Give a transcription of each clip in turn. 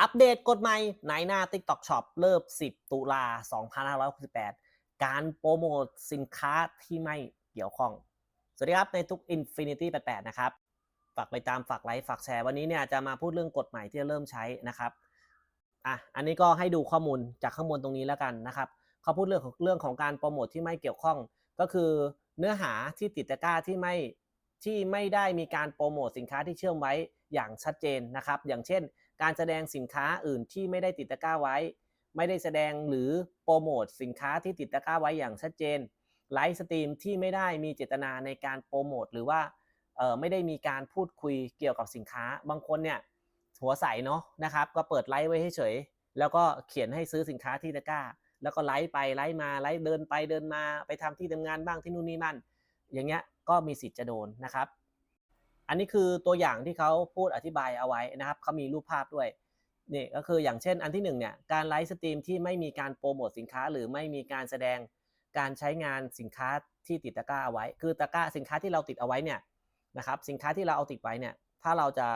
อัปเดตกฎใหม่ในหน้า TikTok Shop เริ่ม 10 ตุลา 2568 การโปรโมทสินค้าที่ไม่เกี่ยวข้อง สวัสดีครับในทุก Infinity 88 นะครับ ฝากไปตามฝากไลค์ฝากแชร์วันนี้เนี่ยจะมาพูดเรื่องกฎใหม่ที่จะเริ่มใช้นะครับอะอันนี้ก็ให้ดูข้อมูลจากข้างบนตรงนี้แล้วกันนะครับเขาพูดเรื่องของเรื่องของการโปรโมทที่ไม่เกี่ยวข้อง ก็คือเนื้อหาที่ติดตะกร้าที่ไม่ที่ไม่ได้มีการโปรโมทสินค้าที่เชื่อมไว้อย่างชัดเจนนะครับ อย่างเช่น การแสดงสินค้าอื่นที่ไม่ได้ติดตะกร้าไว้ ไม่ได้แสดงหรือโปรโมทสินค้าที่ติดตะกร้าไว้อย่างชัดเจนไลฟ์สตรีมที่ไม่ได้มีเจตนาในการโปรโมทหรือว่าไม่ได้มีการพูดคุยเกี่ยวกับสินค้า บางคนเนี่ยหัวใสเนาะนะครับ ก็เปิดไลฟ์ไว้เฉยๆแล้วก็เขียนให้ซื้อสินค้าที่ตะกร้า แล้วก็ไลฟ์ไปไลฟ์มาไลฟ์เดินไปเดินมาไปทำที่ทำงานบ้างที่นู่นนี่นั่น อย่างเงี้ยก็มีสิทธิ์จะโดนนะครับ อันนี้คือตัวอย่างที่เขาพูดอธิบายเอาไว้นะครับเขามีรูปภาพด้วยนี่ก็คืออย่างเช่นอันที่หนึ่งเนี่ยการไลฟ์สตรีมที่ไม่มีการโปรโมทสินค้า หรือไม่มีการแสดงการใช้งานสินค้าที่ติดตะกร้าเอาไว้ คือตะกร้าสินค้าที่เราติดเอาไว้เนี่ยนะครับสินค้าที่เราเอาติดไว้เนี่ยถ้าเราจะ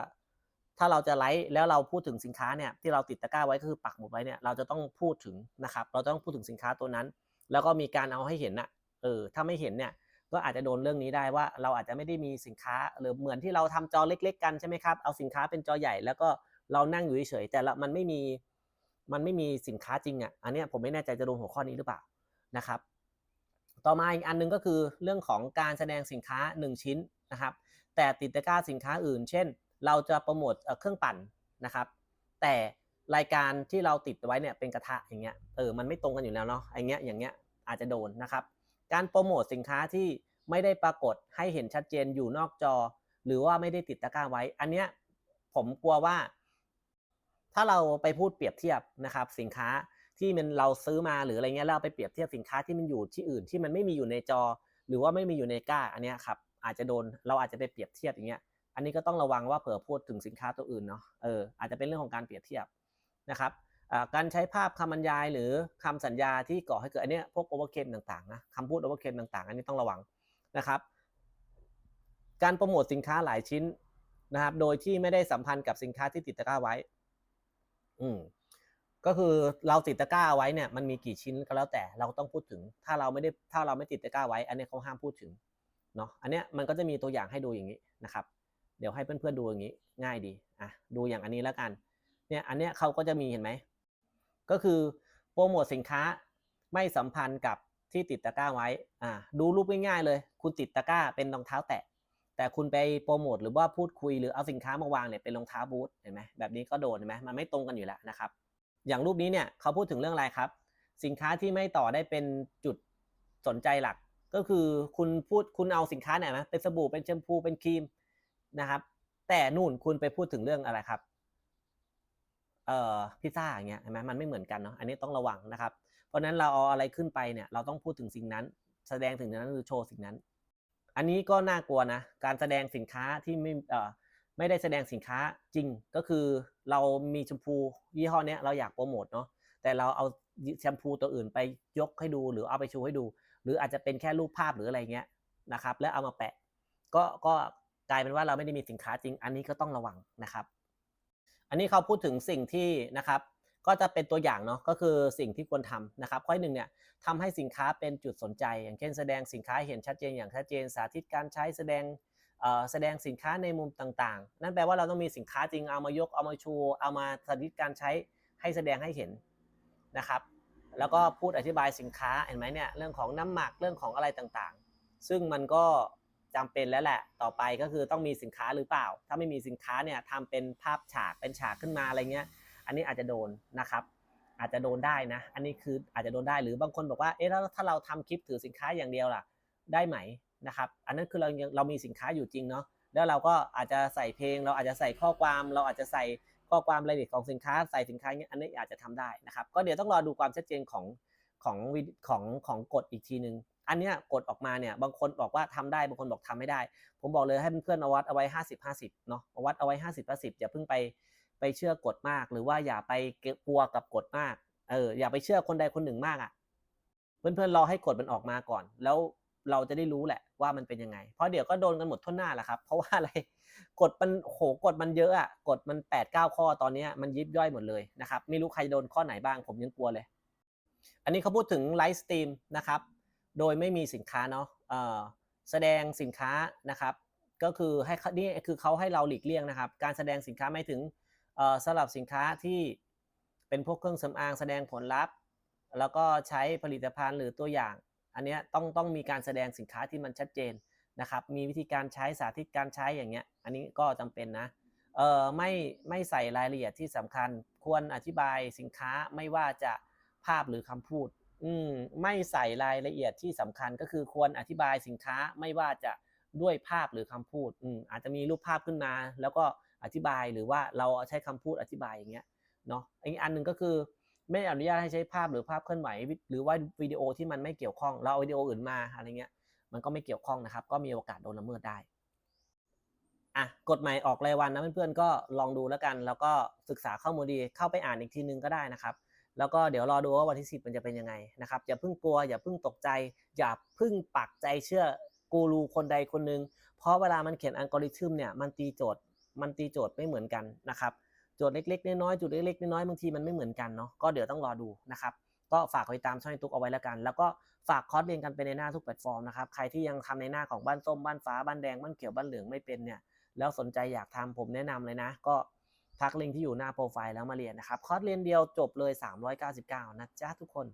ถ้าเราจะไลฟ์แล้วเราพูดถึงสินค้าเนี่ยที่เราติดตะกร้าไว้ก็คือปักหมุดไว้เนี่ยเราจะต้องพูดถึงนะครับเราต้องพูดถึงสินค้าตัวนั้น แล้วก็มีการเอาให้เห็นนะเออถ้าไม่เห็นเนี่ย ก็อาจจะโดนเรื่องนี้ได้ว่าเราอาจจะไม่ได้มีสินค้า หรือเหมือนที่เราทำจอเล็ก ๆ กันใช่ไหมครับเอาสินค้าเป็นจอใหญ่แล้วก็เรานั่งอยู่เฉยๆแต่ละมันไม่มีมันไม่มีสินค้าจริงอะอันนี้ผมไม่แน่ใจจะโดนหัวข้อนี้หรือเปล่านะครับ ต่อมาอีกอันนึงก็คือเรื่องของการแสดงสินค้า 1 ชิ้นนะครับ แต่ติดตะกร้าสินค้าอื่น เช่น เราจะโปรโมทเครื่องปั่นนะครับ แต่รายการที่เราติดไว้เนี่ยเป็นกระทะอย่างเงี้ยเออมันไม่ตรงกันอยู่แล้วเนาะอย่างเงี้ยอย่างเงี้ยอาจจะโดนนะครับ การโปรโมทสินค้าที่ไม่ได้ปรากฏให้เห็นชัดเจนอยู่นอกจอ หรือว่าไม่ได้ติดตะกร้าไว้ อันเนี้ยผมกลัวว่า ถ้าเราไปพูดเปรียบเทียบนะครับ สินค้าที่มันเราซื้อมาหรืออะไรเงี้ยเราไปเปรียบเทียบสินค้าที่มันอยู่ที่อื่นที่มันไม่มีอยู่ในจอ หรือว่าไม่มีอยู่ในกล้าอันเนี้ยครับอาจจะโดนเราอาจจะไปเปรียบเทียบอย่างเงี้ย อันนี้ก็ต้องระวังว่าเผื่อพูดถึงสินค้าตัวอื่นเนาะเอออาจจะเป็นเรื่องของการเปรียบเทียบนะครับ การใช้ภาพคำบรรยายหรือคำสัญญาที่ก่อให้เกิดอันนี้พวกโอเวอร์เคมต่างๆนะคำพูดโอเวอร์เคมต่างๆ อันนี้ต้องระวังนะครับ การโปรโมทสินค้าหลายชิ้นนะครับ โดยที่ไม่ได้สัมพันธ์กับสินค้าที่ติดตะกร้าไว้ อืมก็คือเราติดตะกร้าไว้เนี่ยมันมีกี่ชิ้นก็แล้วแต่เราต้องพูดถึง ถ้าเราไม่ได้ถ้าเราไม่ติดตะกร้าไว้ อันนี้เขาห้ามพูดถึงเนาะอันเนี้ยมันก็จะมีตัวอย่างให้ดูอย่างนี้นะครับ เดี๋ยวให้เพื่อนๆดูอย่างนี้ ง่ายดีอะดูอย่างอันนี้แล้วกัน เนี่ยอันเนี้ยเขาก็จะมีเห็นไหม ก็คือโปรโมทสินค้าไม่สัมพันธ์กับที่ติดตะกร้าไว้อ่าดูรูปง่ายๆเลย คุณติดตะกร้าเป็นรองเท้าแตะ แต่คุณไปโปรโมทหรือว่าพูดคุยหรือเอาสินค้ามาวางเนี่ยเป็นรองเท้าบูทเห็นไหมแบบนี้ก็โดนเห็นไหมมันไม่ตรงกันอยู่แล้วนะครับ อย่างรูปนี้เนี่ยเขาพูดถึงเรื่องอะไรครับ สินค้าที่ไม่ต่อได้เป็นจุดสนใจหลัก ก็คือคุณพูดคุณเอาสินค้าเนี่ยนะเป็นสบู่เป็นแชมพูเป็นครีมนะครับ แต่นู่นคุณไปพูดถึงเรื่องอะไรครับ เอ่อพิซซ่าอย่างเงี้ยเห็นไหมมันไม่เหมือนกันเนาะอันนี้ต้องระวังนะครับ เพราะนั้นเราเอาอะไรขึ้นไปเนี่ยเราต้องพูดถึงสิ่งนั้น แสดงถึงนั้นหรือโชว์สิ่งนั้น อันนี้ก็น่ากลัวนะการแสดงสินค้าที่ไม่เอ่อไม่ได้แสดงสินค้าจริงก็คือเรามีแชมพูยี่ห้อเนี้ยเราอยากโปรโมทเนาะแต่เราเอาแชมพูตัวอื่นไปยกให้ดูหรือเอาไปโชว์ให้ดู หรืออาจจะเป็นแค่รูปภาพหรืออะไรเงี้ยนะครับแล้วเอามาแปะก็ก็กลายเป็นว่าเราไม่ได้มีสินค้าจริง อันนี้ก็ต้องระวังนะครับ อันนี้เขาพูดถึงสิ่งที่นะครับ ก็จะเป็นตัวอย่างเนาะก็คือสิ่งที่ควรทำนะครับ ข้อหนึ่งเนี่ยทำให้สินค้าเป็นจุดสนใจ อย่างเช่นแสดงสินค้าเห็นชัดเจนอย่างชัดเจนสาธิตการใช้แสดงแสดงสินค้าในมุมต่างๆ นั่นแปลว่าเราต้องมีสินค้าจริงเอามายกเอามาชู เอามาสาธิตการใช้ให้แสดงให้เห็นนะครับ แล้วก็พูดอธิบายสินค้าเห็นไหมเนี่ยเรื่องของน้ำหมักเรื่องของอะไรต่างๆ ซึ่งมันก็ จำเป็นแล้วแหละ ต่อไปก็คือต้องมีสินค้าหรือเปล่า ถ้าไม่มีสินค้าเนี่ยทำเป็นภาพฉากเป็นฉากขึ้นมาอะไรเงี้ย อันนี้อาจจะโดนนะครับ อาจจะโดนได้นะ อันนี้คืออาจจะโดนได้หรือบางคนบอกว่า เอ๊ะแล้วถ้าเราทำคลิปถือสินค้าอย่างเดียวล่ะ ได้ไหมนะครับ อันนั้นคือเรายังเรามีสินค้าอยู่จริงเนาะ แล้วเราก็อาจจะใส่เพลง เราอาจจะใส่ข้อความ เราอาจจะใส่ข้อความรายละเอียดของสินค้า ใส่สินค้าเงี้ย อันนี้อาจจะทำได้นะครับ ก็เดี๋ยวต้องรอดูความชัดเจนของของของของกฎอีกทีหนึ่ง อันเนี้ยกฎออกมาเนี่ยบางคนบอกว่าทำได้บางคนบอกทำไม่ได้ ผมบอกเลยให้เพื่อนๆเอาวัดเอาไว้ห้าสิบห้าสิบเนาะเอาวัดเอาไว้ห้าสิบห้าสิบอย่าเพิ่งไปไปเชื่อกฎมาก หรือว่าอย่าไปกลัวกับกฎมากเอออย่าไปเชื่อคนใดคนหนึ่งมากอะ่ะ เพื่อนๆรอให้กฎมันออกมาก่อน แล้วเราจะได้รู้แหละว่ามันเป็นยังไง เพราะเดี๋ยวก็โดนกันหมดทั่วหน้าแหละครับ เพราะว่าอะไรกฎมันโหกฎมันเยอะอะกฎมัน8ปดเก้าข้อตอนเนี้ยมันยิบย่อยหมดเลยนะครับ ไม่รู้ใครโดนข้อไหนบ้างผมยังกลัวเลย อันนี้เขาพูดถึงไลฟ์สตรีมนะครับ โดยไม่มีสินค้าเนาะแสดงสินค้านะครับ ก็คือให้นี่คือเขาให้เราหลีกเลี่ยงนะครับ การแสดงสินค้าไม่ถึงสำหรับสินค้าที่เป็นพวกเครื่องสำอางแสดงผลลัพธ์ แล้วก็ใช้ผลิตภัณฑ์หรือตัวอย่าง อันนี้ต้องต้องมีการแสดงสินค้าที่มันชัดเจนนะครับ มีวิธีการใช้สาธิตการใช้อย่างเงี้ย อันนี้ก็จำเป็นนะเออไม่ไม่ใส่รายละเอียดที่สำคัญ ควรอธิบายสินค้าไม่ว่าจะภาพหรือคำพูด อืมไม่ใส่รายละเอียดที่สำคัญก็คือควรอธิบายสินค้าไม่ว่าจะด้วยภาพหรือคำพูดอืมอาจจะมีรูปภาพขึ้นมา แล้วก็อธิบายหรือว่าเราใช้คำพูดอธิบายอย่างเงี้ยเนาะอีกอันหนึ่งก็คือไม่อนุญาตให้ใช้ภาพหรือภาพเคลื่อนไหวหรือว่าวิดีโอที่มันไม่เกี่ยวข้องเราเอาวิดีโออื่นมาอะไรเงี้ยมันก็ไม่เกี่ยวข้องนะครับ ก็มีโอกาสโดนละเมิดได้อะกฎหมายออกรายวันนะเพื่อนๆก็ลองดูแล้วกัน แล้วก็ศึกษาข้อมูลดีเข้าไปอ่านอีกทีนึงก็ได้นะครับ แล้วก็เดี๋ยวรอดูว่าวันที่ 10 มันจะเป็นยังไงนะครับ อย่าเพิ่งกลัว อย่าเพิ่งตกใจ อย่าเพิ่งปักใจเชื่อกูรูคนใดคนหนึ่งเพราะเวลามันเขียนอัลกอริทึมเนี่ยมันตีโจทย์มันตีโจทย์ไม่เหมือนกันนะครับโจทย์เล็กๆน้อยๆจุดเล็กๆน้อยๆบางทีมันไม่เหมือนกันเนาะก็เดี๋ยวต้องรอดูนะครับก็ฝากไว้ตามช่องตุ๊กเอาไว้แล้วกัน แล้วก็ฝากคอร์สเรียนกันเป็นในหน้าทุกแพลตฟอร์มนะครับใครที่ยังทำในหน้าของบ้านส้มบ้านฟ้าบ้านแดงบ้านเขียวบ้านเหลืองไม่เป็นเนี่ยแล้วสนใจอยากทำผมแนะนำเลยนะ ก็ ทักลิงก์ที่อยู่หน้าโปรไฟล์แล้วมาเรียนนะครับ คอร์สเรียนเดียวจบเลย 399 นะจ๊ะทุกคน